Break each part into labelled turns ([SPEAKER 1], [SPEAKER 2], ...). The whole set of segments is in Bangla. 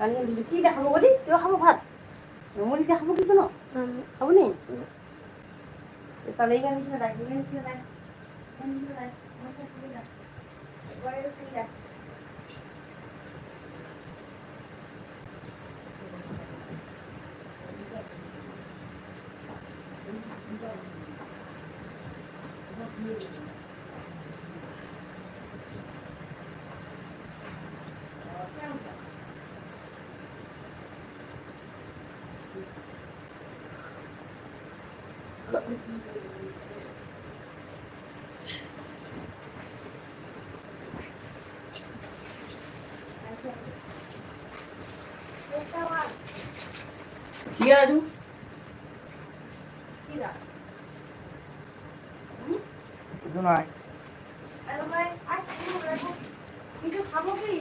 [SPEAKER 1] রান্না দিদি কি দেখাবো বলি তুই খাব ভাত মুড়ি দেখাবো কি কোনো খাব নি এ তাহলে এইখানে ছিল দেখ এইখানে ছিল দেখ এখানে ছিল
[SPEAKER 2] কি আলু
[SPEAKER 1] কি দেখ
[SPEAKER 2] কিছু নয়
[SPEAKER 1] আরে ভাই আজ কিছু খাব কি?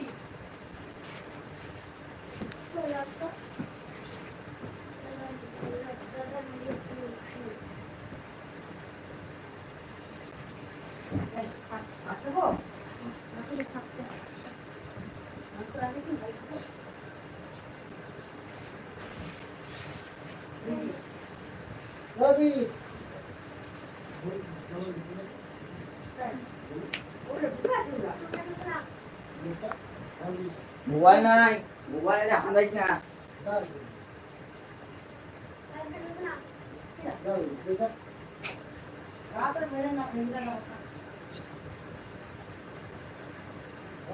[SPEAKER 2] মোবাইল নাই। মোবাইলে হারাইছ না
[SPEAKER 3] Hello,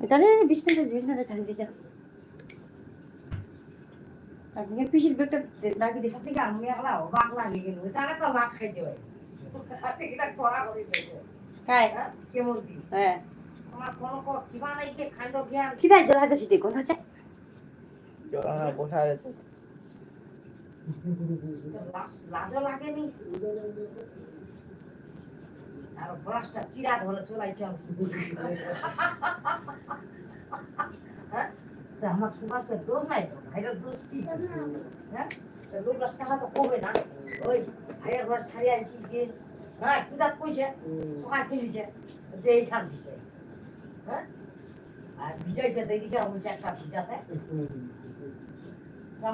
[SPEAKER 1] তাহলে বিছনাটা বিছনাটা ছাড়িয়ে দিয়ে পিসির বেগটা ডাকি দেখা থেকে আমি একলা অবাক লাগে গেল। তারা তো মাছ খাইছে ভাই। এটা করা করে খায় কেমন দি হ্যাঁ। আমার কোনো কিবা নাই কে খাইল জ্ঞান কি দাই জলা হাতে সিটি কোন আছে?
[SPEAKER 2] বসা আছে?
[SPEAKER 1] লাজও লাগেনি। আর ব্রাশটা চিরা ধরে চলাই চল। হ্যাঁ তা আমার সুভাষের দোষ নাই তো ভাইয়ের দোষ কি? হ্যাঁ? লোক টাকা তো কমে না। ওই ভাইয়ের ঘর ছাড়িয়ে আনছি যে হ্যাঁ পূজা কইছে সকাল কিনেছে যে এইখান দিছে। হ্যাঁ? আর ভিজাইছে দেখি কেমন হচ্ছে একটা ভিজাতে।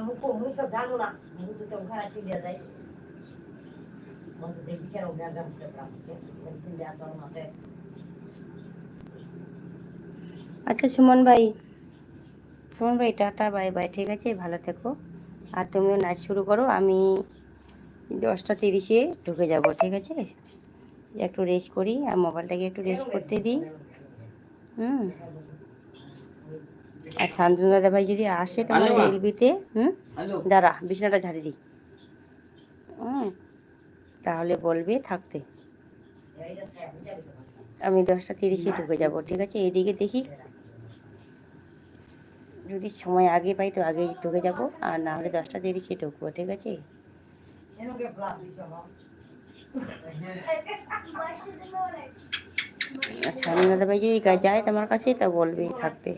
[SPEAKER 1] মুখ মুখ তো জানো না মুখ তো ওখানে কিনে যাইস বলতে দেখি কেন গাঁজা মুখে রাখছে কিনে আসবার মাঝে আচ্ছা সুমন ভাই সুমন ভাই টাটা বাই বাই ঠিক আছে? ভালো থেকো। আর তুমিও নাচ শুরু করো আমি দশটা তিরিশে ঢুকে যাব ঠিক আছে? একটু রেস্ট করি আর মোবাইলটাকে একটু রেস্ট করতে দিই। হুম? আর শান্তনু দাদা ভাই যদি আসে তোমার। এলবিতে হুম? দাঁড়া বিছানাটা ঝাড়ি দিই। হুম? তাহলে বলবে থাকতে। আমি দশটা তিরিশে ঢুকে যাব ঠিক আছে? এদিকে দেখি। যদি সময় আগে পাই তো আগে ঢুকে যাব। আর না হলে দশটা তিরিশে ঢুকবো, ঠিক আছে? আমি দাদা ভাই যদি যায় তোমার কাছে, তা বলবে থাকতে।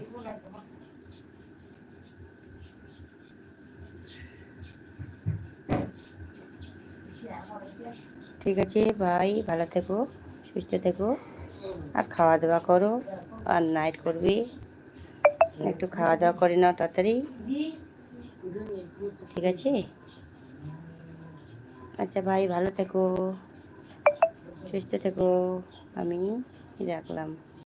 [SPEAKER 1] ঠিক আছে, ভাই, ভালো থেকো, সুস্থ থেকো। আর খাওয়া দাওয়া করো, আর নাইট করবি। একটু খাওয়া দাওয়া করে নাও তাড়াতাড়ি। ঠিক আছে? আচ্ছা ভাই, ভালো থেকো। সুস্থ থেকো। আমি রাখলাম।